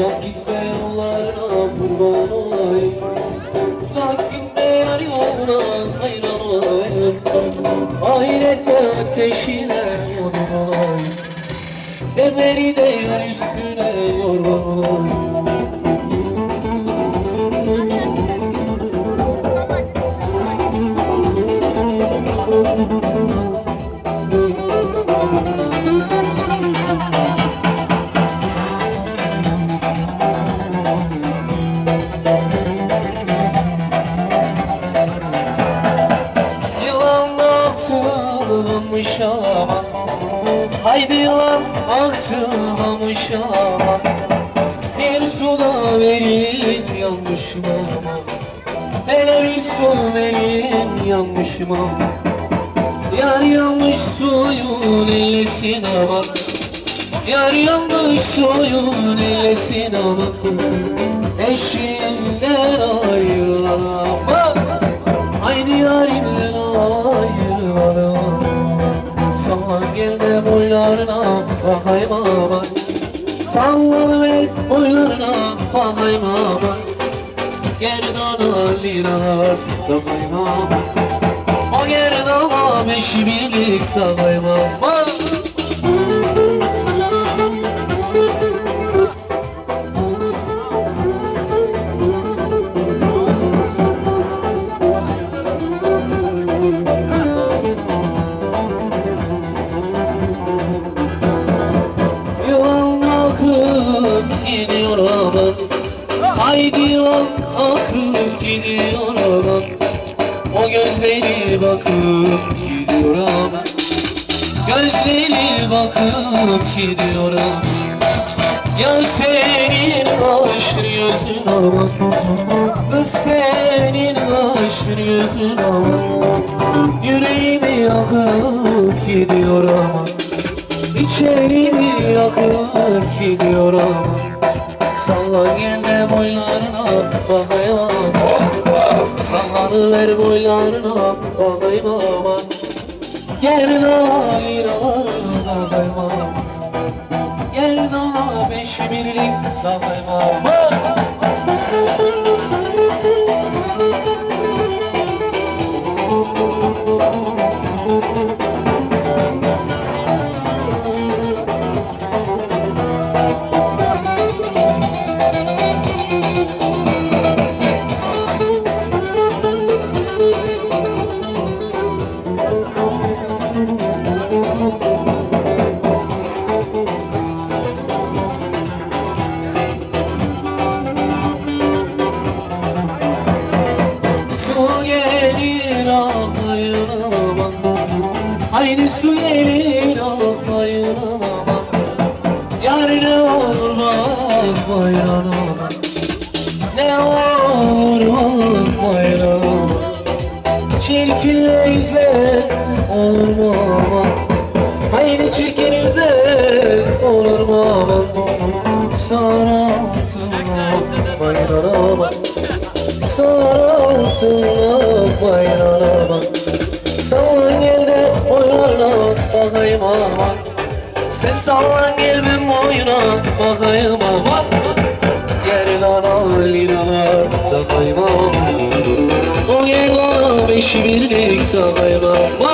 Uzak gitme yollarına kurban olayım. Uzak gitme yar yoluna hayran olayım. Ahirette ateşine yanım olayım. Sen beni de yar üstüne yorgan olayım. Yılan Haydi yılan aktırmamış ama. Bir suda verin yanmışım ama. Hele bir su verin yanmışım ama. Yar yanmış suyun eylesin ama Yar yanmış suyun eylesin ama Eşiğinden ayrılamam bakayım aman Sallan ver boylarına bakayım aman Gerdana liralar bakayım aman O gerdana beş birlik sakayım aman gidiyor aman Haydi yılan akıp gidiyor aman O gözleri bakıp gidiyor aman Gözleri bakıp gidiyor aman Ya senin aşır yüzün aman Kız senin aşır yüzün aman Yüreğimi yakıp gidiyor aman İçerimi yakıp gidiyor ama Sallan gel de boylarına bakayım ama Sallanıver boylarına bakayım ama Gel daha liralarına bakayım daha beş birlik bakayım Haydi su gelir ağlayınama Yar ne olur bakma yanıma Ne olur bakma yanıma Çirkin güzel olur mu ama Haydi çirkin güzel olur mu ama Sana atma yanıma Sarılsın bayrağıma Sallan sallan gel ben boyuna bakayım aman Gel lan liralar takayım aman O gel lan beşi birlik takayım aman